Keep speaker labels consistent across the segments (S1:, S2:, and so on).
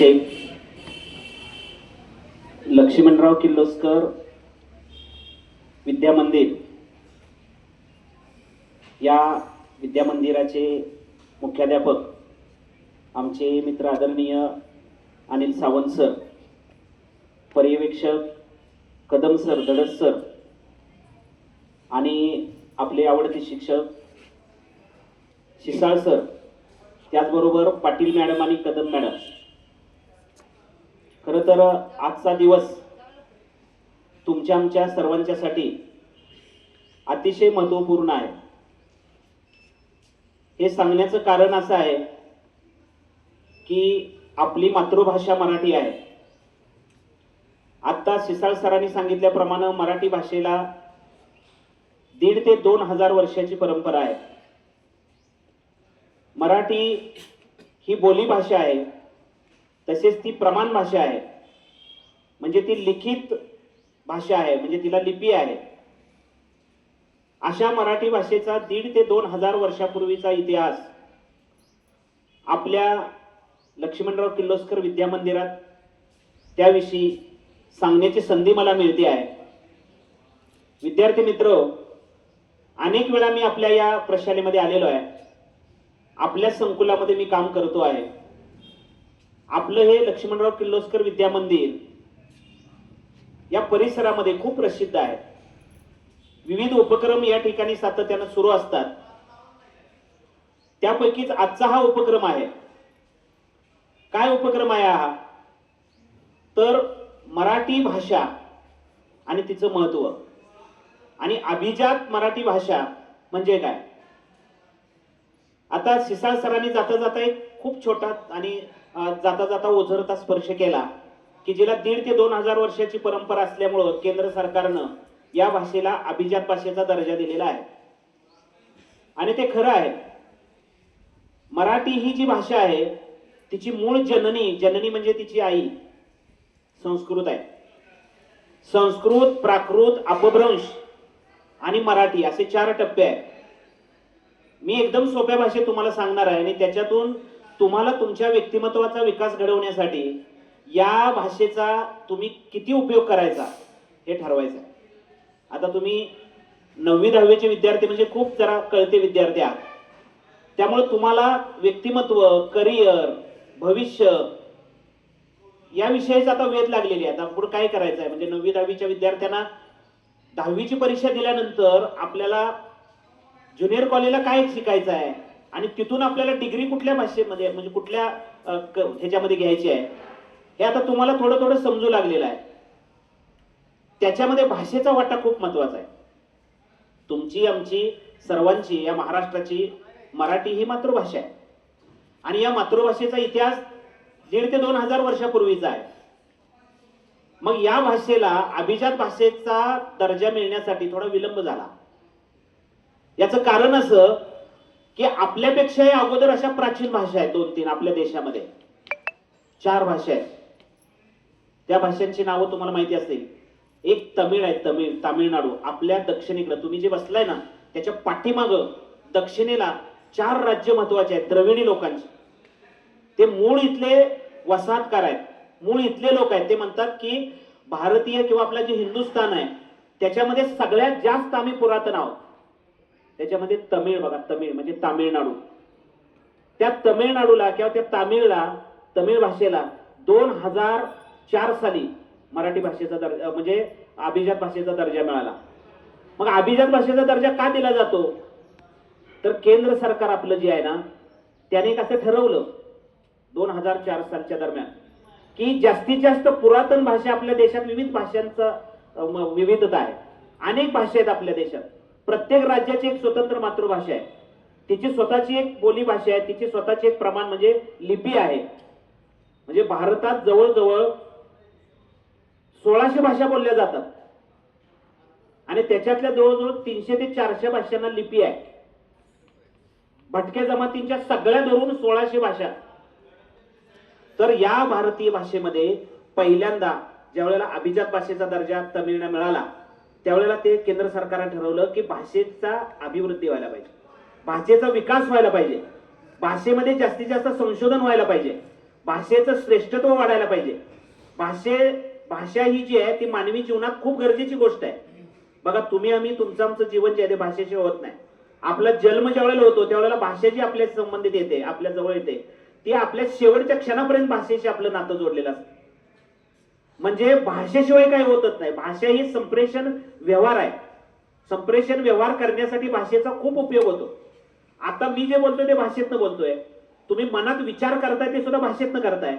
S1: असे लक्ष्मणराव किर्लोस्कर विद्या मंदिर. या विद्या मंदिराचे मुख्याध्यापक आमचे मित्र आदरणीय अनिल सावंत सर पर्यवेक्षक कदम सर धडस सर आणि आपले आवडते शिक्षक शिसाळ सर त्याचबरोबर पाटील मॅडम आणि कदम मॅडम. खरं तर आजचा दिवस तुमच्या आमच्या सर्वांच्यासाठी अतिशय महत्त्वपूर्ण आहे. हे सांगण्याचं कारण असं आहे की आपली मातृभाषा मराठी आहे. आत्ता सिसाळ सरांनी सांगितल्याप्रमाणे मराठी भाषेला दीड ते दोन हजार वर्षाची परंपरा आहे. मराठी ही बोली भाषा आहे तसेच ती प्रमाण भाषा आहे. म्हणजे ती लिखित भाषा आहे म्हणजे तिला लिपी आहे. अशा मराठी भाषेचा दीड ते दोन हजार वर्षापूर्वीचा इतिहास आपल्या लक्ष्मणराव किर्लोस्कर विद्या मंदिरात त्याविषयी सांगण्याची संधी मला मिळते आहे. विद्यार्थी मित्र अनेक वेळा मी आपल्या या प्रशालेमध्ये आलेलो आहे. आपल्या संकुलामध्ये मी काम करतो आहे. आपलं हे लक्ष्मणराव किर्लोस्कर विद्या मंदिर या परिसरामध्ये खूप प्रसिद्ध आहे. विविध उपक्रम या ठिकाणी सातत्यानं सुरू असतात. त्यापैकीच आजचा हा उपक्रम आहे. काय उपक्रम आहे हा? तर मराठी भाषा आणि तिचं महत्त्व आणि अभिजात मराठी भाषा म्हणजे काय? आता सिसाळ सरांनी जाता जाता एक खूप छोटा आणि जाता जाता ओझरता स्पर्श केला. की जिला दीड ते दोन हजार वर्षाची परंपरा असल्यामुळं केंद्र सरकारनं या भाषेला अभिजात भाषेचा दर्जा दिलेला आहे. आणि ते खरं आहे. मराठी ही जी भाषा आहे तिची मूळ जननी जननी म्हणजे तिची आई संस्कृत आहे. संस्कृत प्राकृत अपभ्रंश आणि मराठी असे चार टप्पे आहेत. मी एकदम सोप्या भाषेत तुम्हाला सांगणार आहे आणि त्याच्यातून तुम्हाला तुमच्या व्यक्तिमत्वाचा विकास घडवण्यासाठी या भाषेचा तुम्ही किती उपयोग करायचा हे ठरवायचं आहे. आता तुम्ही नववी दहावीचे विद्यार्थी म्हणजे खूप जरा कळते विद्यार्थी आहात. त्यामुळे तुम्हाला व्यक्तिमत्व करिअर भविष्य या विषयाचा आता वेध लागलेली आहे. आता पुढे काय करायचं आहे? म्हणजे नववी दहावीच्या विद्यार्थ्यांना दहावीची परीक्षा दिल्यानंतर आपल्याला ज्युनियर कॉलेजला काय शिकायचं आहे? आणि तिथून आपल्याला डिग्री कुठल्या भाषेमध्ये म्हणजे कुठल्या क- ह्याच्यामध्ये घ्यायची आहे? हे आता तुम्हाला थोडं थोडं समजू लागलेलं आहे. त्याच्यामध्ये भाषेचा वाटा खूप महत्त्वाचा आहे. तुमची आमची सर्वांची या महाराष्ट्राची मराठी ही मातृभाषा आहे. आणि या मातृभाषेचा इतिहास दीड ते दोन हजार वर्षापूर्वीचा आहे. मग या भाषेला अभिजात भाषेचा दर्जा मिळण्यासाठी थोडा विलंब झाला. याचं कारण असं की आपल्यापेक्षाही अगोदर अशा प्राचीन भाषा आहेत दोन तीन आपल्या देशामध्ये. चार भाषा आहेत. त्या भाषांची नावं तुम्हाला माहिती असतील एक तमिळ आहे तमिळ तामिळनाडू. आपल्या दक्षिणेकडे तुम्ही जे बसलाय ना त्याच्या पाठीमाग दक्षिणेला चार राज्य महत्त्वाचे आहेत द्रविडी लोकांची. ते मूळ इथले वसाहतकार आहेत. मूळ इथले लोक आहेत. ते म्हणतात की भारतीय किंवा आपला जे हिंदुस्थान आहे त्याच्यामध्ये सगळ्यात जास्त आम्ही पुरातन आहोत. त्याच्यामध्ये तमिळ बघा तमिळ म्हणजे तामिळनाडू. त्या तमिळनाडूला किंवा त्या तामिळला तमिळ भाषेला दोन हजार चार साली मराठी भाषेचा दर्जा म्हणजे अभिजात भाषेचा दर्जा मिळाला. मग अभिजात भाषेचा दर्जा का दिला जातो? तर केंद्र सरकार आपलं जे आहे ना त्याने कसं ठरवलं दोन हजार चार सालच्या दरम्यान की जास्तीत जास्त पुरातन भाषा आपल्या देशात विविध भाषांचा म- विविधता आहे. अनेक भाषा आहेत आपल्या देशात. प्रत्येक राज्याची एक स्वतंत्र मातृभाषा आहे. तिची स्वतःची एक बोली भाषा आहे. तिची स्वतःची एक प्रमाण म्हणजे लिपी आहे. म्हणजे भारतात जवळजवळ सोळाशे भाषा बोलल्या जातात. आणि त्याच्यातल्या जवळजवळ तीनशे ते चारशे भाषांना लिपी आहे. भटक्या जमातींच्या सगळ्या धरून सोळाशे भाषा. तर या भारतीय भाषेमध्ये पहिल्यांदा ज्यावेळेला अभिजात भाषेचा दर्जा तमिळना मिळाला त्यावेळेला ते केंद्र सरकारने ठरवलं की भाषेचा अभिवृद्धी व्हायला पाहिजे. भाषेचा विकास व्हायला पाहिजे. भाषेमध्ये जास्तीत जास्त संशोधन व्हायला पाहिजे. भाषेचं श्रेष्ठत्व वाढायला पाहिजे. भाषे भाषा ही जी आहे ती मानवी जीवनात खूप गरजेची गोष्ट आहे. बघा तुम्ही आम्ही तुमचं आमचं जीवन जे आहे ते भाषेशिवाय होत नाही. आपला जन्म ज्या वेळेला होतो त्यावेळेला भाषा जी आपल्या संबंधित येते आपल्या जवळ येते. ती आपल्या शेवटच्या क्षणापर्यंत भाषेशी आपलं नातं जोडलेलं असतं. म्हणजे भाषेशिवाय काही होतच नाही. भाषा ही संप्रेषण व्यवहार आहे. संप्रेषण व्यवहार करण्यासाठी भाषेचा खूप उपयोग होतो. आता मी जे बोलतोय ते भाषेतनं बोलतोय. तुम्ही मनात विचार करताय ते सुद्धा भाषेतनं करताय.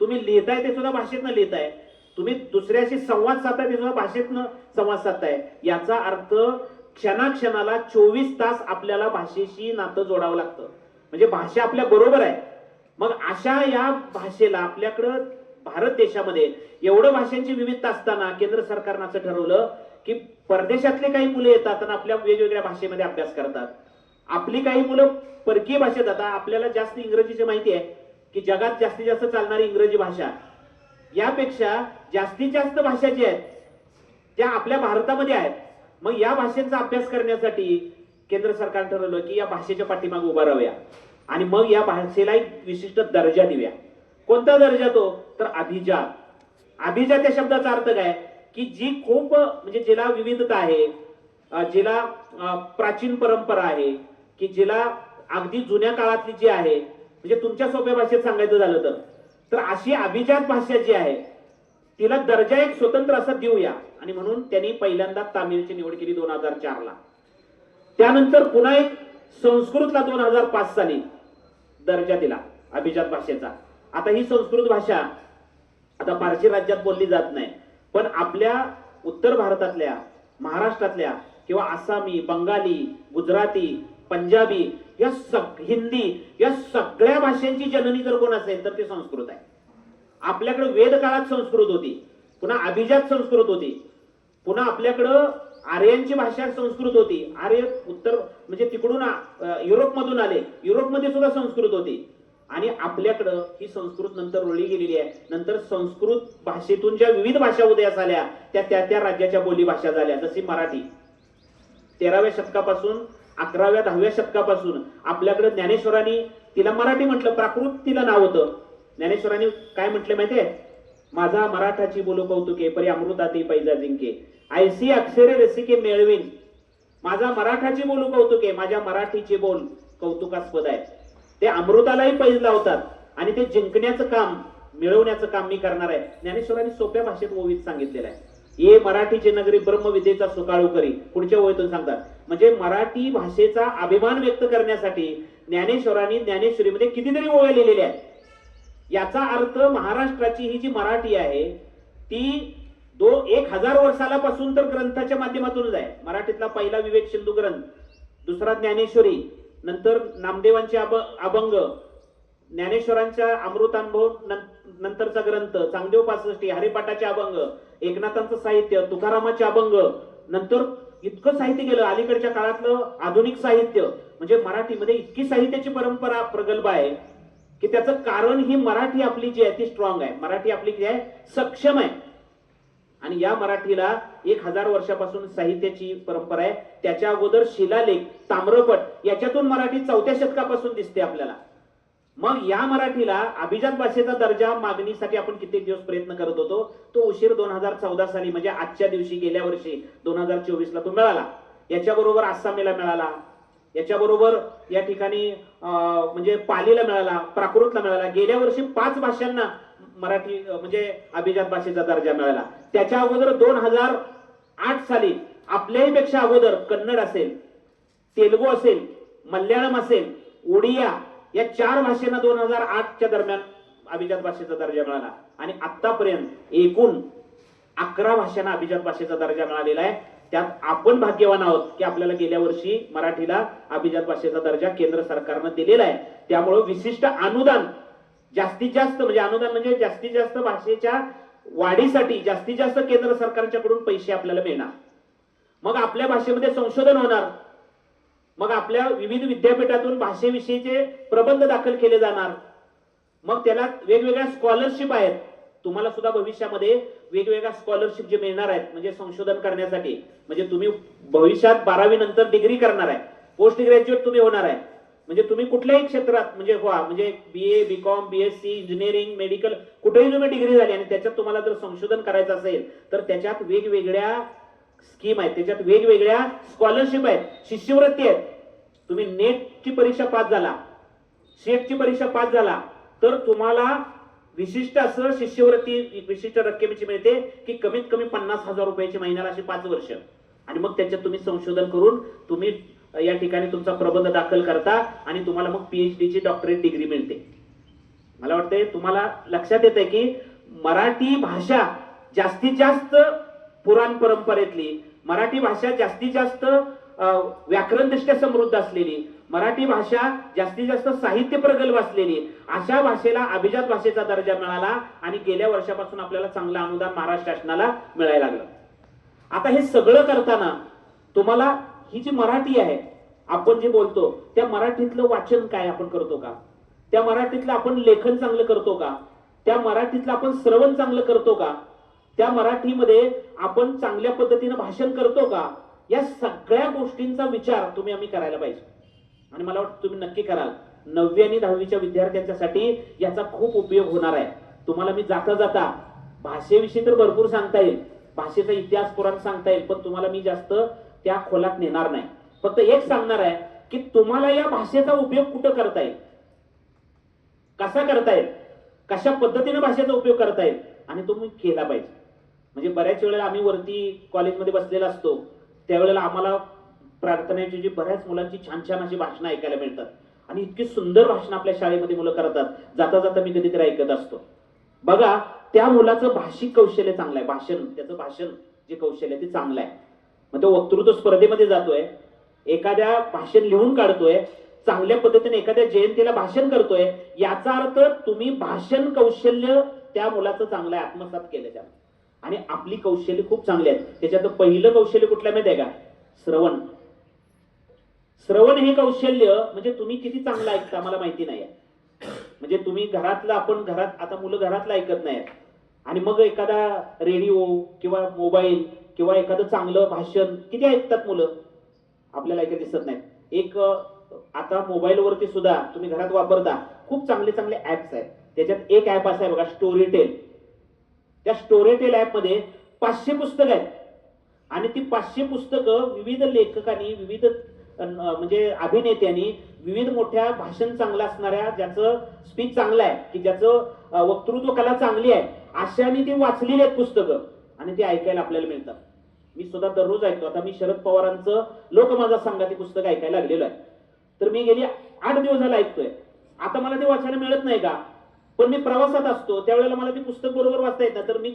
S1: तुम्ही लिहिताय ते सुद्धा भाषेतनं लिहिताय. तुम्ही दुसऱ्याशी संवाद साधताय ते सुद्धा भाषेतनं संवाद साधताय. याचा अर्थ क्षणाक्षणाला चोवीस तास आपल्याला भाषेशी नातं जोडावं लागतं. म्हणजे भाषा आपल्या बरोबर आहे. मग अशा या भाषेला आपल्याकडं भारत देशामध्ये एवढं भाषांची विविधता असताना केंद्र सरकारनं असं ठरवलं की परदेशातले काही मुलं येतात आणि आपल्या वेगवेगळ्या भाषेमध्ये अभ्यास करतात. आपली काही मुलं परकीय भाषेत आता आपल्याला जास्त इंग्रजीची माहिती आहे की जगात जास्तीत जास्त चालणारी इंग्रजी भाषा. यापेक्षा जास्तीत जास्त भाषा ज्या आहेत त्या आपल्या भारतामध्ये आहेत मग या भाषेचा अभ्यास करण्यासाठी केंद्र सरकार ठरवलं की या भाषेच्या पाठीमागे उभा राहूया. आणि मग या भाषेला एक विशिष्ट दर्जा देऊया. कोणता दर्जा तो? तर अभिजात. अभिजात या शब्दाचा अर्थ काय? की जी खूप म्हणजे जिला विविधता आहे जिला प्राचीन परंपरा आहे की जिला अगदी जुन्या काळातली जी आहे म्हणजे तुमच्या सोप्या भाषेत सांगायचं झालं तर. तर अशी अभिजात भाषा जी आहे तिला दर्जा एक स्वतंत्र असा देऊया. आणि म्हणून त्यांनी पहिल्यांदा तामिळची निवड केली दोन हजार चार ला त्यानंतर पुन्हा एक संस्कृतला दोन हजार पाच साली दर्जा दिला अभिजात भाषेचा. आता ही संस्कृत भाषा आता पारशी राज्यात बोलली जात नाही पण आपल्या उत्तर भारतातल्या महाराष्ट्रातल्या किंवा आसामी बंगाली गुजराती पंजाबी या सग हिंदी या सगळ्या भाषांची जननी जर कोण असेल तर ती संस्कृत आहे. आपल्याकडे वेद काळात संस्कृत होती पुन्हा अभिजात संस्कृत होती पुन्हा आपल्याकडं आर्यांची भाषा संस्कृत होती. आर्य उत्तर म्हणजे तिकडून युरोपमधून आले युरोपमध्ये सुद्धा संस्कृत होती. आणि आपल्याकडं ही संस्कृत नंतर रुळली गेलेली आहे. नंतर संस्कृत भाषेतून ज्या विविध भाषा उदयास आल्या त्या त्या त्या राज्याच्या बोली भाषा झाल्या जशी मराठी. तेराव्या शतकापासून अकराव्या दहाव्या शतकापासून. आपल्याकडे ज्ञानेश्वरांनी तिला मराठी म्हटलं प्राकृत तिला नाव होतं. ज्ञानेश्वरांनी काय म्हटलं माहितीये माझा मराठाची बोलू कौतुके परी अमृताती पैजा जिंके. आयसी अक्षरे रसिके मिळवीन. माझा मराठाची बोलू कौतुके माझ्या मराठीचे बोल कौतुकास्पद आहे ते अमृतालाही पैज लावतात आणि ते जिंकण्याचं काम मिळवण्याचं काम मी करणार आहे. ज्ञानेश्वरांनी सोप्या भाषेत ओवीत सांगितलेलं आहे. ये मराठीचे नगरी ब्रह्मविद्येचा सुकाळू करी. पुढच्या ओळीतून सांगतात. म्हणजे मराठी भाषेचा अभिमान व्यक्त करण्यासाठी ज्ञानेश्वरांनी ज्ञानेश्वरीमध्ये कितीतरी ओव्या लिहिलेल्या आहेत. याचा अर्थ महाराष्ट्राची ही जी मराठी आहे ती दो एक हजार वर्षालापासून तर ग्रंथाच्या माध्यमातूनच आहे. मराठीतला पहिला विवेक सिंधू ग्रंथ दुसरा ज्ञानेश्वरी नंतर नामदेवांचे अब अभंग ज्ञानेश्वरांच्या अमृतानुभव नंतरचा ग्रंथ चांगदेव पासष्टी हरिपाठाचे अभंग एकनाथांचं साहित्य तुकारामाचे अभंग नंतर इतकं साहित्य गेलं. अलीकडच्या काळातलं आधुनिक साहित्य म्हणजे मराठीमध्ये इतकी साहित्याची परंपरा प्रगल्भ आहे की त्याचं कारण ही मराठी आपली जी आहे ती स्ट्रॉंग आहे. मराठी आपली जी आहे सक्षम आहे. आणि या मराठीला एक हजार वर्षापासून साहित्याची परंपरा आहे. त्याच्या अगोदर शिलालेख ताम्रपट याच्यातून मराठी चौथ्या शतकापासून दिसते आपल्याला. मग या मराठीला अभिजात भाषेचा दर्जा मागणीसाठी आपण कित्येक दिवस प्रयत्न करत होतो. तो उशीर दोन हजार चौदा साली म्हणजे आजच्या दिवशी गेल्या वर्षी दोन हजार चोवीस ला तो मिळाला. याच्याबरोबर आसामीला मिळाला. याच्याबरोबर या ठिकाणी म्हणजे पालीला मिळाला प्राकृतला मिळाला. गेल्या वर्षी पाच भाषांना मराठी म्हणजे अभिजात भाषेचा दर्जा मिळाला. त्याच्या अगोदर दोन हजार आठ साली आपल्याही पेक्षा अगोदर कन्नड असेल तेलगू असेल मल्याळम असेल ओडिया या चार भाषेना दोन हजार आठच्या दरम्यान अभिजात भाषेचा दर्जा मिळाला. आणि आतापर्यंत एकूण अकरा भाषांना अभिजात भाषेचा दर्जा मिळालेला आहे. त्यात आपण भाग्यवान आहोत की आपल्याला गेल्या वर्षी मराठीला अभिजात भाषेचा दर्जा केंद्र सरकारनं दिलेला आहे. त्यामुळे विशिष्ट अनुदान जास्तीत जास्त म्हणजे अनुदान म्हणजे जास्तीत जास्त भाषेच्या वाढीसाठी जास्तीत जास्त केंद्र सरकारच्याकडून पैसे आपल्याला मिळणार. मग आपल्या भाषेमध्ये संशोधन होणार. मग आपल्या विविध विद्यापीठातून भाषेविषयीचे प्रबंध दाखल केले जाणार. मग त्याला वेगवेगळ्या स्कॉलरशिप आहेत. तुम्हाला सुद्धा भविष्यामध्ये वेगवेगळ्या स्कॉलरशिप जे मिळणार आहेत म्हणजे संशोधन करण्यासाठी. म्हणजे तुम्ही भविष्यात बारावी नंतर डिग्री करणार आहे. पोस्ट ग्रॅज्युएट तुम्ही होणार आहे. म्हणजे तुम्ही कुठल्याही क्षेत्रात म्हणजे व्हा म्हणजे B A B com B S C engineering medical कुठेही तुम्ही डिग्री झाली आणि त्याच्यात तुम्हाला जर संशोधन करायचं असेल तर त्याच्यात वेगवेगळ्या स्कीम आहेत त्याच्यात वेगवेगळ्या स्कॉलरशिप आहेत शिष्यवृत्ती आहेत. तुम्ही नेटची परीक्षा पास झाला. शेटची परीक्षा पास झाला तर तुम्हाला विशिष्ट असं शिष्यवृत्ती विशिष्ट रक्कमेची मिळते की कमीत कमी पन्नास हजार रुपयाची महिन्याला अशी पाच वर्ष. आणि मग त्याच्यात तुम्ही संशोधन करून तुम्ही या ठिकाणी तुमचा प्रबंध दाखल करता आणि तुम्हाला मग पीएचडी ची डॉक्टरेट डिग्री मिळते. मला वाटतंय तुम्हाला लक्षात येत आहे की मराठी भाषा जास्तीत जास्त पुराण परंपरेतली मराठी भाषा जास्तीत जास्त व्याकरणदृष्ट्या समृद्ध असलेली मराठी भाषा जास्तीत जास्त साहित्य प्रगल्भ असलेली अशा भाषेला अभिजात भाषेचा दर्जा मिळाला आणि गेल्या वर्षापासून आपल्याला चांगलं अनुदान महाराष्ट्र शासनाला मिळायला लागलं. आता हे सगळं करताना तुम्हाला ही जी मराठी आहे आपण जे बोलतो त्या मराठीतलं वाचन काय आपण करतो का? त्या मराठीतलं आपण लेखन चांगलं करतो का? त्या मराठीतलं आपण श्रवण चांगलं करतो का? त्या मराठीमध्ये आपण चांगल्या पद्धतीनं भाषण करतो का? या सगळ्या गोष्टींचा विचार तुम्ही आम्ही करायला पाहिजे. आणि मला वाटतं तुम्ही नक्की कराल. नववी आणि दहावीच्या विद्यार्थ्यांच्यासाठी याचा खूप उपयोग होणार आहे. तुम्हाला मी जाता जाता भाषेविषयी तर भरपूर सांगता येईल. भाषेचा इतिहास पुराण सांगता येईल पण तुम्हाला मी जास्त त्या खोलात नेणार नाही. फक्त एक सांगणार आहे की तुम्हाला या भाषेचा उपयोग कुठं करता येईल? कसा करता येईल? कशा पद्धतीने भाषेचा उपयोग करता येईल? आणि तुम्ही केला पाहिजे. म्हणजे बऱ्याच वेळेला आम्ही वरती कॉलेजमध्ये बसलेला असतो. त्यावेळेला आम्हाला प्रार्थनेची जी बऱ्याच मुलांची छान छान अशी भाषणं ऐकायला मिळतात. आणि इतकी सुंदर भाषण आपल्या शाळेमध्ये मुलं करतात. जाता जाता मी कधीतरी ऐकत असतो. बघा त्या मुलाचं भाषिक कौशल्य चांगलं आहे. भाषण त्याचं भाषण जे कौशल्य आहे ते चांगलं आहे. मग तो वक्तृत्व स्पर्धेमध्ये जातोय. एखाद्या भाषण लिहून काढतोय. चांगल्या पद्धतीने एखाद्या जयंतीला भाषण करतोय. याचा अर्थ तुम्ही भाषण कौशल्य त्या मुलाचं चांगलं आहे आत्मसात केलं त्या आणि आपली कौशल्य खूप चांगली आहेत. त्याच्यात पहिलं कौशल्य कुठलं माहिती आहे का? श्रवण. श्रवण हे कौशल्य म्हणजे तुम्ही किती चांगलं ऐकता मला माहिती नाही म्हणजे तुम्ही घरातलं आपण घरात आता मुलं घरातलं ऐकत नाहीत आणि मग एखादा रेडिओ किंवा मोबाईल किंवा एखादं चांगलं भाषण किती ऐकतात मुलं? आपल्याला ऐकत दिसत नाहीत. एक आता मोबाईलवरती सुद्धा तुम्ही घरात वापरता खूप चांगले चांगले ऍप्स आहेत. त्याच्यात एक ऍप असा आहे बघा स्टोरी टेल त्या स्टोरेटेल ॲपमध्ये पाचशे पुस्तकं आहेत. आणि ती पाचशे पुस्तकं विविध लेखकांनी विविध म्हणजे अभिनेत्यांनी विविध मोठ्या भाषण चांगलं असणाऱ्या ज्याचं स्पीच चांगलं आहे की ज्याचं वक्तृत्व कला चांगली आहे अशाने ते वाचलेली आहेत पुस्तकं. आणि ती ऐकायला आपल्याला मिळतात. मी सुद्धा दररोज ऐकतो. आता मी शरद पवारांचं लोक माझा सांगा ते पुस्तक ऐकायला लागलेलं आहे. तर मी गेली आठ दिवस झाला ऐकतोय. आता मला ते वाचायला मिळत नाही का? पण मी प्रवासात असतो त्यावेळेला मला ते पुस्तक बरोबर वाचता येत तर मी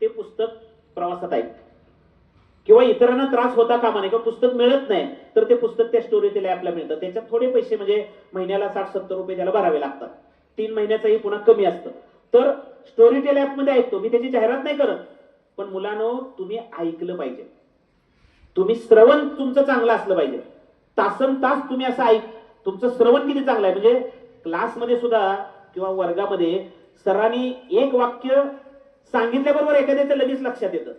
S1: ते पुस्तक प्रवासात ऐकतो. किंवा इतरांना त्रास होता कामा नाही किंवा पुस्तक मिळत नाही तर ते पुस्तक त्या स्टोरी तिला ऍपला मिळतं. त्याच्यात थोडे पैसे म्हणजे महिन्याला साठ सत्तर रुपये त्याला भरावे लागतात. तीन महिन्याचंही पुन्हा कमी असतं. तर स्टोरी टेल ऍपमध्ये ऐकतो. मी त्याची जाहिरात नाही करत. पण मुलांनो तुम्ही ऐकलं पाहिजे. तुम्ही श्रवण तुमचं चांगलं असलं पाहिजे. तासन तास तुम्ही असं ऐक. तुमचं श्रवण किती चांगलं आहे. म्हणजे क्लासमध्ये सुद्धा किंवा वर्गामध्ये सरांनी एक वाक्य सांगितल्याबरोबर एखाद्याचं लगेच लक्षात येतं.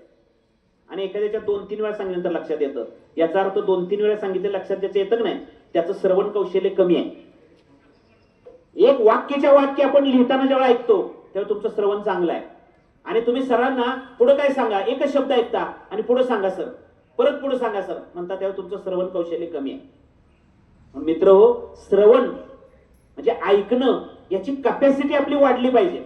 S1: आणि एखाद्याच्या दोन तीन वेळा सांगितल्यानंतर लक्षात येतं. याचा अर्थ दोन तीन वेळा सांगितलं लक्षात ज्याचं येतं नाही त्याचं श्रवण कौशल्य कमी आहे. एक वाक्याच्या वाक्य आपण लिहिताना जेव्हा ऐकतो तेव्हा तुमचं श्रवण चांगलं आहे. आणि तुम्ही सरांना पुढे काय सांगा? एकच शब्द ऐकता आणि पुढे सांगा सर. परत पुढे सांगा सर. म्हणता तेव्हा तुमचं श्रवण कौशल्य कमी आहे. मित्र हो श्रवण म्हणजे ऐकणं. याची कपॅसिटी आपली वाढली पाहिजे.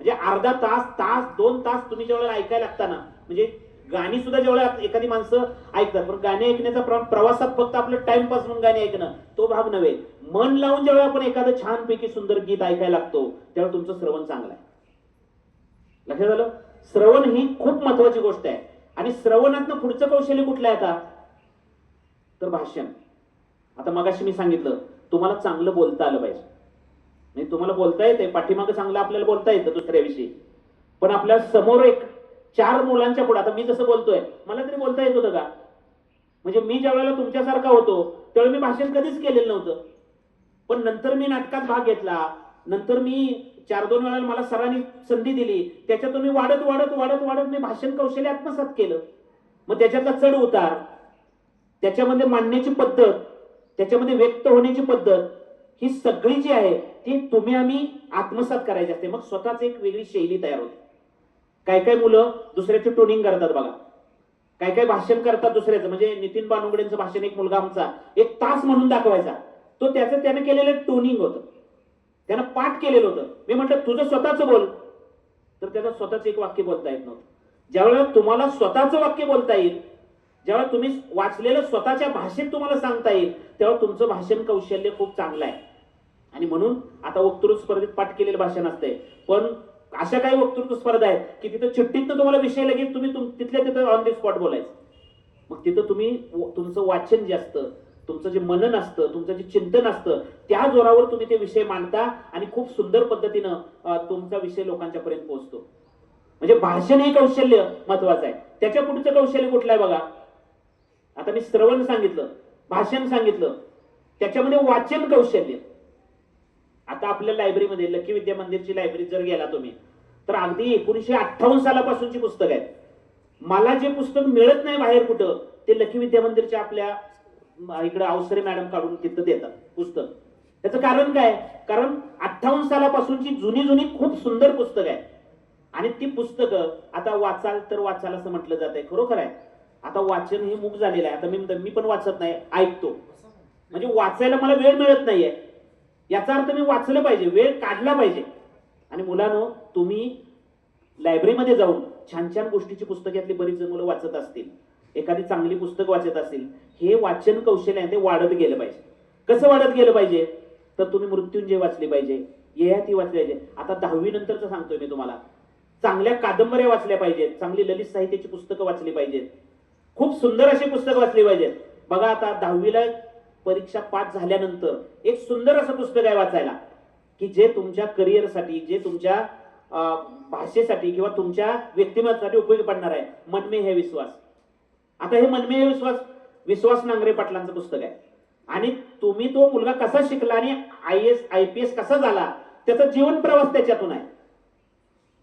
S1: म्हणजे अर्धा तास तास दोन तास तुम्ही जेवढा ऐकायला लागता ना म्हणजे गाणी सुद्धा जेवढा एखादी माणसं ऐकतात पण गाणी ऐकण्याचा प्रवासात फक्त आपलं टाइमपास म्हणून गाणी ऐकणं तो भाग नव्हे. मन लावून जेव्हा आपण एखादं छानपैकी सुंदर गीत ऐकायला लागतो तेव्हा तुमचं श्रवण चांगलं आहे. लक्षात झालं श्रवण ही खूप महत्वाची गोष्ट आहे. आणि श्रवणातनं पुढचं कौशल्य कुठलं आहे आता? तर भाषण आता मगाशी मी सांगितलं तुम्हाला चांगलं बोलता आलं पाहिजे. म्हणजे तुम्हाला बोलता येते पाठीमागं चांगलं आपल्याला बोलता येतं दुसऱ्याविषयी. पण आपल्यासमोर एक चार मुलांच्या पुढे आता मी जसं बोलतोय मला तरी बोलता येत होतं का? म्हणजे मी ज्या वेळेला तुमच्यासारखा होतो त्यावेळी मी भाषण कधीच केलेलं नव्हतं. पण नंतर मी नाटकात भाग घेतला नंतर मी चार दोन वेळा मला सरांनी संधी दिली त्याच्यातून मी वाढत वाढत वाढत वाढत मी भाषण कौशल्य आत्मसात केलं. मग त्याच्यातला चढ उतार त्याच्यामध्ये मांडण्याची पद्धत त्याच्यामध्ये व्यक्त होण्याची पद्धत ही सगळी जी आहे ती तुम्ही आम्ही आत्मसात करायची असते. मग स्वतःच एक वेगळी शैली तयार होते. काय काय मुलं दुसऱ्याचे टोनिंग करतात बघा. काय काय भाषण करतात दुसऱ्याचं. म्हणजे नितीन बानुगडेंचं भाषण एक मुलगा आमचा एक तास म्हणून दाखवायचा. तो त्याचं त्यानं केलेलं टोनिंग होतं. त्यानं पाठ केलेलं होतं. मी म्हटलं तुझं स्वतःच बोल. तर त्याचं स्वतःच एक वाक्य बोलता येत नव्हतं. ज्यावेळेला तुम्हाला स्वतःचं वाक्य बोलता येईल जेव्हा तुम्ही वाचलेलं स्वतःच्या भाषेत तुम्हाला सांगता येईल तेव्हा तुमचं भाषण कौशल्य खूप चांगलं आहे. आणि म्हणून आता वक्तृत्व स्पर्धेत पाठ केलेलं भाषण असतंय. पण अशा काही वक्तृत्व स्पर्धा आहेत की तिथं चिठ्ठीतनं तुम्हाला विषय लगेच तुम्ही तुम- तिथल्या तिथं ऑन दी स्पॉट बोलायचं. मग तिथं तुम्ही तुमचं वाचन जे असतं तुमचं जे मनन असतं तुमचं जे चिंतन असतं त्या जोरावर तुम्ही ते विषय मांडता आणि खूप सुंदर पद्धतीनं तुमचा विषय लोकांच्या पर्यंत पोहोचतो. म्हणजे भाषण हे कौशल्य महत्वाचं आहे. त्याच्या पुढचं कौशल्य कुठलं आहे बघा? आता मी श्रवण सांगितलं भाषण सांगितलं त्याच्यामध्ये वाचन कौशल्य. आता आपल्या लायब्ररीमध्ये लकी विद्या मंदिरची लायब्ररी जर गेला तुम्ही तर अगदी एकोणीशे अठ्ठावन्न सालापासूनची पुस्तक आहेत. मला जे पुस्तक मिळत नाही बाहेर कुठं ते लकी विद्या मंदिरच्या आपल्या इकडे अवसरे मॅडम काढून तिथं देतात पुस्तक. त्याचं कारण काय? कारण अठ्ठावन्न सालापासूनची जुनी जुनी खूप सुंदर पुस्तक आहे आणि ती पुस्तकं आता वाचाल तर वाचाल असं म्हटलं जात आहे खरोखर आहे. आता वाचन हे मूक झालेलं आहे. आता मी मी पण वाचत नाही ऐकतो. म्हणजे वाचायला मला वेळ मिळत नाहीये. याचा अर्थ मी वाचलं पाहिजे वेळ काढला पाहिजे. आणि मुलांनो तुम्ही लायब्ररीमध्ये जाऊन छान छान गोष्टीची पुस्तकातली बरीच मुलं वाचत असतील. एखादी चांगली पुस्तक वाचत असतील. हे वाचन कौशल्य आहे ते वाढत गेलं पाहिजे. कसं वाढत गेलं पाहिजे? तर तुम्ही मृत्युंजय वाचली पाहिजे. ययाती वाचली पाहिजे. आता दहावी नंतरचं सांगतोय मी तुम्हाला. चांगल्या कादंबऱ्या वाचल्या पाहिजेत. चांगली ललित साहित्याची पुस्तकं वाचली पाहिजेत. खूप सुंदर अशी पुस्तकं वाचली पाहिजेत. बघा आता दहावीला परीक्षा पास झाल्यानंतर एक सुंदर असं पुस्तक आहे वाचायला की जे तुमच्या करिअरसाठी जे तुमच्या भाषेसाठी किंवा तुमच्या व्यक्तिमत्वासाठी उपयोगी पडणार आहे. मनमे हे विश्वास. आता हे मनमे हे विश्वास विश्वास नांगरे पाटलांचं पुस्तक आहे. आणि तुम्ही तो मुलगा कसा शिकला आणि I S I P S कसा झाला त्याचा जीवन प्रवास त्याच्यातून आहे.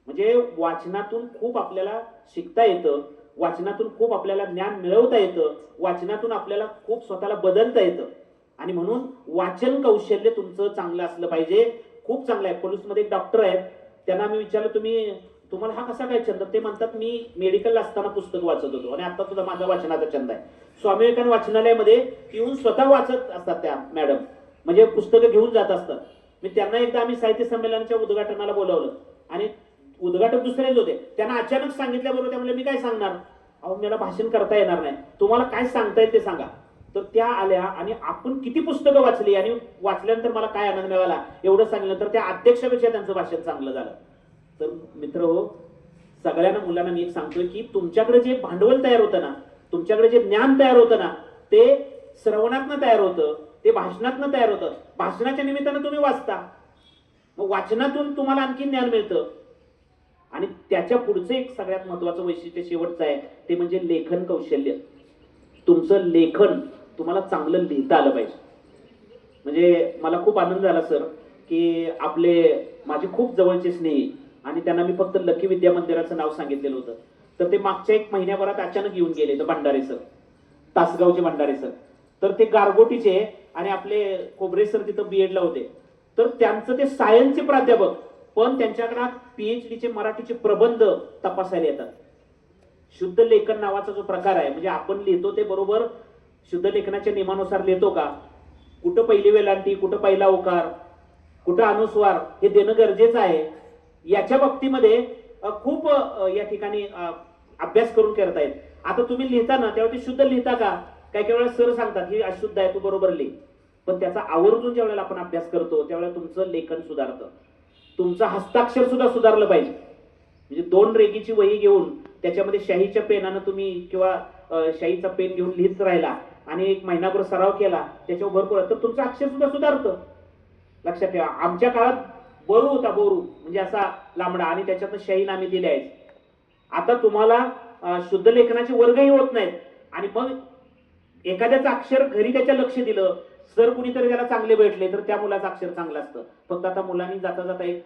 S1: म्हणजे वाचनातून खूप आपल्याला शिकता येतं. वाचनातून खूप आपल्याला ज्ञान मिळवता येतं. वाचनातून आपल्याला खूप स्वतःला बदलता येतं. आणि म्हणून वाचन कौशल्य तुमचं चांगलं असलं पाहिजे. खूप चांगलं आहे. पोलीसमध्ये एक डॉक्टर आहेत. त्यांना मी विचारलं तुम्ही तुम्हाला हा कसा काय छंद? ते म्हणतात मी मेडिकलला असताना पुस्तक वाचत होतो. आणि आता सुद्धा माझा वाचनाचा छंद आहे. स्वामी विवेकानंद वाचनालयामध्ये येऊन स्वतः वाचत असतात त्या मॅडम म्हणजे पुस्तकं घेऊन जात असतात. मी त्यांना एकदा आम्ही साहित्य संमेलनाच्या उद्घाटनाला बोलावलं. आणि उद्घाटक दुसरेच होते. त्यांना अचानक सांगितल्याबरोबर त्या मी काय सांगणार? अहो मला भाषण करता येणार नाही. तुम्हाला काय सांगता येईल ते सांगा. तर त्या आल्या आणि आपण किती पुस्तकं वाचली आणि वाचल्यानंतर मला काय आनंद मिळाला एवढं सांगितलं तर त्या अध्यक्षापेक्षा त्यांचं भाषण चांगलं झालं. तर मित्र हो सगळ्यांना मुलांना मी एक सांगतोय की तुमच्याकडे जे भांडवल तयार होतं ना तुमच्याकडे जे ज्ञान तयार होतं ना ते श्रवणातनं तयार होतं ते भाषणातनं तयार होतं. भाषणाच्या निमित्तानं तुम्ही वाचता. मग वाचनातून तुम्हाला आणखी ज्ञान मिळतं. आणि त्याच्या पुढचं एक सगळ्यात महत्वाचं वैशिष्ट्य शेवटचं आहे ते म्हणजे लेखन कौशल्य. तुमचं लेखन तुम्हाला चांगलं लिहिता आलं पाहिजे. म्हणजे मला खूप आनंद झाला सर की आपले माझे खूप जवळचे स्नेही आणि त्यांना मी फक्त लकी विद्या मंदिराचं नाव सांगितलेलं होतं. तर ते मागच्या एक महिन्याभरात अचानक येऊन गेले तर भंडारे सर. तासगावचे भंडारे सर. तर ते गारगोटीचे आणि आपले खोबरे सर तिथं बीएडला होते. तर त्यांचं ते सायन्सचे प्राध्यापक पण त्यांच्याकडे पीएच डीचे मराठीचे प्रबंध तपासायला येतात. शुद्ध लेखन नावाचा जो प्रकार आहे म्हणजे आपण लिहितो ते बरोबर शुद्ध लेखनाच्या नियमानुसार लिहितो का? कुठं पहिली वेलांटी कुठं पहिला ओकार कुठं अनुस्वार हे देणं गरजेचं आहे. याच्या बाबतीमध्ये खूप या ठिकाणी अभ्यास करून करता येत आता तुम्ही लिहिता ना शुद्ध लिहिता का? काही काही वेळा सर सांगतात ही अशुद्ध आहे तू बरोबर लिह. पण त्याचा आवर्जून ज्या वेळेला आपण अभ्यास करतो त्यावेळेला तुमचं लेखन सुधारतं. तुमचा हस्ताक्षर सुद्धा सुधारलं पाहिजे. म्हणजे दोन रेगीची वही घेऊन त्याच्यामध्ये शाहीच्या पेनानं तुम्ही किंवा शाहीचा शाईचा पेन घेऊन लिहित राहिला आणि एक महिनाभर सराव केला त्याच्यावर भरपूर तर तुमचं अक्षर सुद्धा सुधारतं. लक्षात ठेवा. आमच्या काळात बोरू होता बोरू म्हणजे असा लांबडा आणि त्याच्यातनं शाही नामे दिले आहेत. आता तुम्हाला शुद्ध लेखनाचे वर्गही होत नाहीत. आणि मग एखाद्याचं अक्षर घरी त्याच्या लक्ष दिलं सर कुणीतरी त्याला चांगले भेटले तर त्या मुलाचं अक्षर चांगलं असतं. फक्त आता मुलांनी जाता जाता एक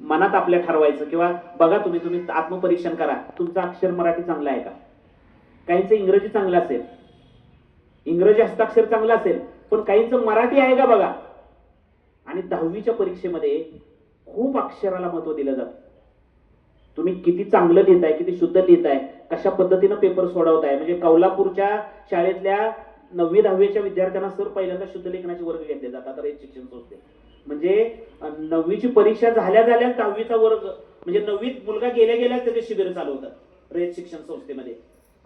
S1: मनात आपल्या ठरवायचं किंवा बघा तुम्ही तुम्ही आत्मपरीक्षण करा. तुमचं अक्षर मराठी चांगलं आहे का? काहींचं इंग्रजी चांगलं असेल. इंग्रजी हस्ताक्षर चांगलं असेल पण काहींचं मराठी आहे का बघा? आणि दहावीच्या परीक्षेमध्ये खूप अक्षराला महत्त्व दिलं जातं. तुम्ही किती चांगलं लिहिताय किती शुद्ध लिहिताय कशा पद्धतीनं पेपर सोडवताय म्हणजे कौलापूरच्या शाळेतल्या नववी दहावीच्या विद्यार्थ्यांना सर पहिल्यांदा शुद्ध लेखनाचे वर्ग घेतले जातात रयत शिक्षण संस्थे. म्हणजे नववीची परीक्षा झाल्या झाल्याच दहावीचा वर्ग म्हणजे नववीत मुलगा गेल्या गेल्याच त्याचे शिबिर चालवतात रयत शिक्षण संस्थेमध्ये.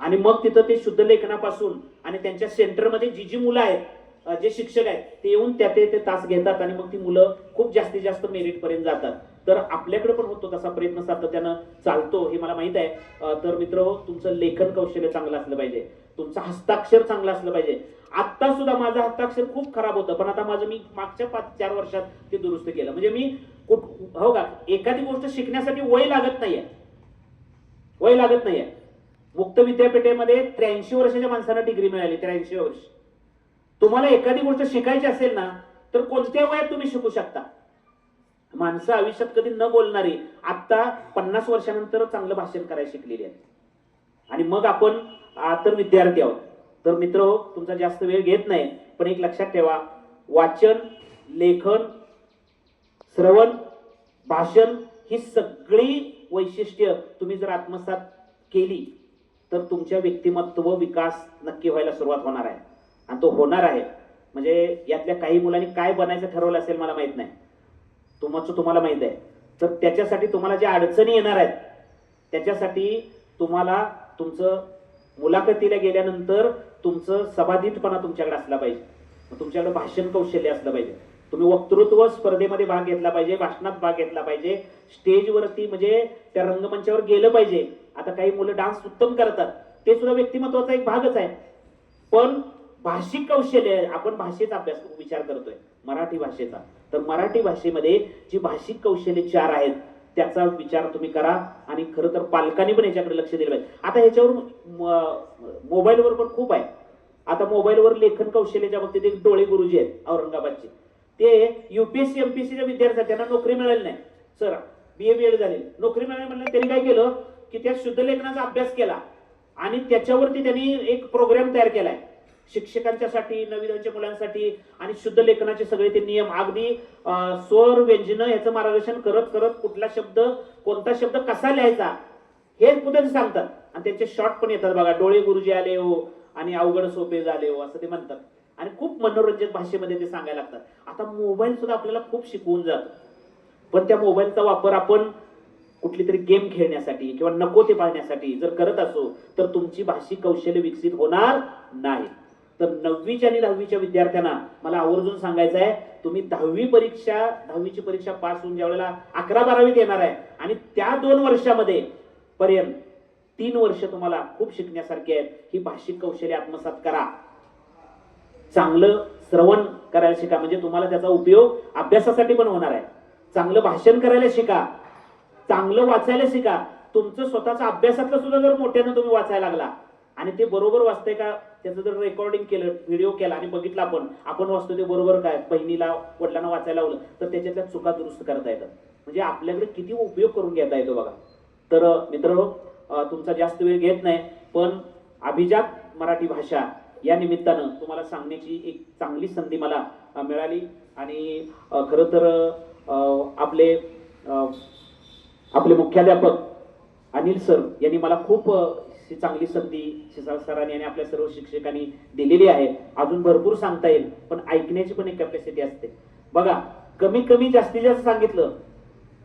S1: आणि मग तिथं ते शुद्ध लेखनापासून आणि त्यांच्या सेंटरमध्ये जी जी मुलं आहेत जे शिक्षक आहेत ते येऊन त्या ते तास घेतात आणि मग ती मुलं खूप जास्तीत जास्त मेरिट पर्यंत जातात. तर आपल्याकडे पण होतो तसा प्रयत्न सातत्यानं चालतो हे मला माहीत आहे. तर मित्र तुमचं लेखन कौशल्य चांगलं असलं पाहिजे. तुमचा हस्ताक्षर चांगलं असलं पाहिजे. आता सुद्धा माझं हस्ताक्षर खूप खराब होतं पण आता माझं मी मागच्या पाच चार वर्षात ते दुरुस्त केलं. म्हणजे मी कुठ हो का? एखादी गोष्ट शिकण्यासाठी वय लागत नाहीये. वय लागत नाहीये. मुक्त विद्यापीठेमध्ये त्र्याऐंशी वर्षाच्या माणसाला डिग्री मिळाली त्र्याऐंशी वर्ष. तुम्हाला एखादी गोष्ट शिकायची असेल ना तर कोणत्या वयात तुम्ही शिकू शकता? माणसं आयुष्यात कधी न बोलणारी आता पन्नास वर्षानंतर चांगलं भाषण करायला शिकलेली आहेत. आणि मग आपण तर विद्यार्थी आहोत. तर मित्र हो तुमचा जास्त वेळ घेत नाही पण एक लक्षात ठेवा. वाचन लेखन श्रवण भाषण ही सगळी वैशिष्ट्य तुम्ही जर आत्मसात केली तर तुमच्या व्यक्तिमत्व विकास नक्की व्हायला सुरुवात होणार आहे. आणि तो होणार आहे. म्हणजे यातल्या काही मुलांनी काय बनायचं ठरवलं असेल मला माहीत नाही. तुमचं तुम्हाला माहीत आहे. तर त्याच्यासाठी तुम्हाला ज्या अडचणी येणार आहेत त्याच्यासाठी तुम्हाला तुमचं मुलाखतीला गेल्यानंतर तुमचं सभाधीतपणा तुमच्याकडे असला पाहिजे. तुमच्याकडे भाषण कौशल्य असलं पाहिजे. तुम्ही वक्तृत्व स्पर्धेमध्ये भाग घेतला पाहिजे भाषणात भाग घेतला पाहिजे. स्टेजवरती म्हणजे त्या रंगमंचावर गेलं पाहिजे. आता काही मुलं डान्स उत्तम करतात. ते सुद्धा व्यक्तिमत्वाचा एक भागच आहे. पण भाषिक कौशल्य आपण भाषेचा अभ्यास विचार करतोय. मराठी भाषेचा. तर मराठी भाषेमध्ये जी भाषिक कौशल्य चार आहेत त्याचा विचार तुम्ही करा आणि खरं तर पालकांनी पण याच्याकडे लक्ष दिलं पाहिजे. आता ह्याच्यावर मोबाईलवर पण खूप आहे. आता मोबाईलवर लेखन कौशल्याच्या बाबतीत एक डोळे गुरुजी आहेत औरंगाबादचे. ते युपीएससी एमपीएससीच्या विद्यार्थ्यांना त्यांना नोकरी मिळाली नाही. Sir B A B Ed झाले. नोकरी मिळाली म्हणलं त्यांनी काय केलं? की त्या शुद्ध लेखनाचा अभ्यास केला. आणि त्याच्यावरती त्यांनी एक प्रोग्राम तयार केलाय. शिक्षकांच्यासाठी नवीनच्या मुलांसाठी आणि शुद्ध लेखनाचे सगळे ते नियम. अगदी स्वर व्यंजन याचं मार्गदर्शन करत करत कुठला शब्द कोणता शब्द कसा लिहायचा हे कुठे सांगतात. आणि त्यांचे शॉर्ट पण येतात बघा. डोळे गुरुजी आले हो आणि अवघड सोपे झाले हो असं ते म्हणतात. आणि खूप मनोरंजक भाषेमध्ये ते सांगायला लागतात. आता मोबाईल सुद्धा आपल्याला खूप शिकवून जातो. पण त्या मोबाईलचा वापर आपण कुठली तरी गेम खेळण्यासाठी किंवा नको ते पाहण्यासाठी जर करत असो तर तुमची भाषिक कौशल्य विकसित होणार नाही. तर नववीच्या आणि दहावीच्या विद्यार्थ्यांना मला आवर्जून सांगायचं आहे तुम्ही दहावी परीक्षा दहावीची परीक्षा पास होऊन ज्या वेळेला अकरा बारावीत येणार आहे आणि त्या दोन वर्षामध्ये पर्यंत तीन वर्ष तुम्हाला खूप शिकण्यासारखी आहेत ही भाषिक कौशल्य आत्मसात करा. चांगलं श्रवण करायला शिका म्हणजे तुम्हाला त्याचा उपयोग अभ्यासासाठी पण होणार आहे. चांगलं भाषण करायला शिका चांगलं वाचायला शिका. तुमचं स्वतःचा अभ्यासातलं सुद्धा जर मोठ्यानं तुम्ही वाचायला लागला आणि ते बरोबर वाचतंय का? त्याचं जर रेकॉर्डिंग केलं व्हिडिओ केला आणि बघितला आपण आपण वाचतो ते बरोबर काय? बहिणीला वडिलांना वाचायला लावलं तर त्याच्यातल्या चुका दुरुस्त करता येतात. म्हणजे आपल्याकडे किती उपयोग करून घेता येतो बघा. तर मित्र तुमचा जास्त वेळ घेत नाही पण अभिजात मराठी भाषा या निमित्तानं तुम्हाला सांगण्याची एक चांगली संधी मला मिळाली. आणि खरं तर आपले आपले मुख्याध्यापक अनिल सर यांनी मला खूप ही चांगली संधी शिसाल सरांनी आणि आपल्या सर्व शिक्षकांनी दिलेली आहे. अजून भरपूर सांगता येईल पण ऐकण्याची पण एक कॅपॅसिटी असते. बघा कमीत कमी जास्तीत जास्त सांगितलं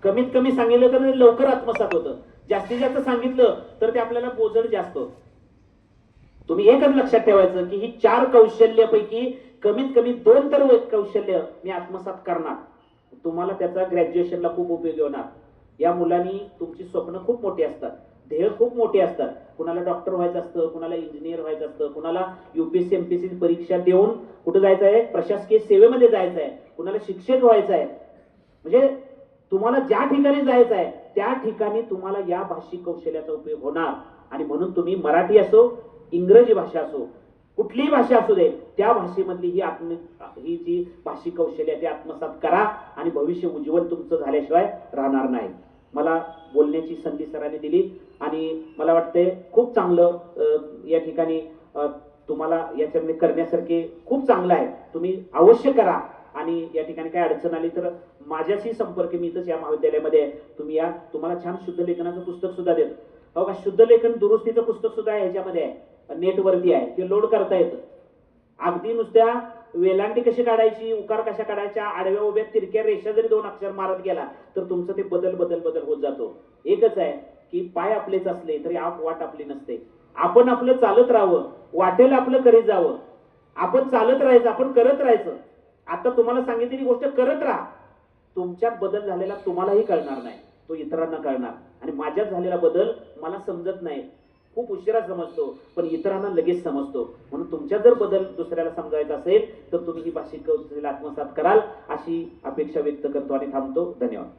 S1: कमीत कमी सांगितलं तर ते लवकर आत्मसात होतं. जास्तीत जास्त सांगितलं तर ते आपल्याला बोजड जास्त होतं. तुम्ही एकच लक्षात ठेवायचं की ही चार कौशल्यापैकी कमीत कमी दोन तर कौशल्य मी आत्मसात करणार. तुम्हाला त्याचा ग्रॅज्युएशनला खूप उपयोग होणार. या मुलांनी तुमची स्वप्न खूप मोठी असतात. ध्येय खूप मोठे असतात. कुणाला डॉक्टर व्हायचं असतं कुणाला इंजिनियर व्हायचं असतं कुणाला युपीएससी एमपीएससी परीक्षा देऊन कुठं जायचं आहे प्रशासकीय सेवेमध्ये जायचं आहे कुणाला शिक्षक व्हायचं आहे म्हणजे तुम्हाला ज्या ठिकाणी जायचं आहे त्या ठिकाणी तुम्हाला या भाषिक कौशल्याचा उपयोग होणार. आणि म्हणून तुम्ही मराठी असो इंग्रजी भाषा असो कुठलीही भाषा असू दे त्या भाषेमधली ही आत्म ही जी भाषिक कौशल्य आहे ते आत्मसात करा आणि भविष्य उज्ज्वल तुमचं झाल्याशिवाय राहणार नाही. मला बोलण्याची संधी सरांनी दिली आणि मला वाटतंय खूप चांगलं या ठिकाणी तुम्हाला याच्यामध्ये करण्यासारखे खूप चांगलं आहे. तुम्ही अवश्य करा. आणि या ठिकाणी काय अडचण आली तर माझ्याशी संपर्क मी इथंच या महाविद्यालयामध्ये आहे. तुम्ही या. तुम्हाला छान शुद्ध लेखनाचं पुस्तक सुद्धा देतो. हो का? शुद्ध लेखन दुरुस्तीचं पुस्तक सुद्धा याच्यामध्ये आहे. नेटवरती आहे. ते लोड करता येतं. अगदी नुसत्या वेलांटी कशी काढायची उकार कशा काढायच्या आडव्या उभ्या तिरक्या रेषा जरी दोन अक्षर मारत गेला तर तुमचं ते बदल बदल बदल होत जातो. एकच आहे की पाय आपलेच असले तरी आप वाट आपली नसते. आपण आपलं चालत राहावं वाटेल आपलं करीत जावं. आपण चालत राहायचं आपण करत राहायचं. आता तुम्हाला सांगितलेली गोष्ट करत राहा. तुमच्यात बदल झालेला तुम्हालाही कळणार नाही. तो इतरांना कळणार. आणि माझ्यात झालेला बदल मला समजत नाही. खूप उशिरा समजतो पण इतरांना लगेच समजतो. म्हणून तुमच्या जर बदल दुसऱ्याला समजायचा असेल तर तुम्ही ही भाषिक आत्मसात कराल अशी अपेक्षा व्यक्त करतो आणि थांबतो. धन्यवाद.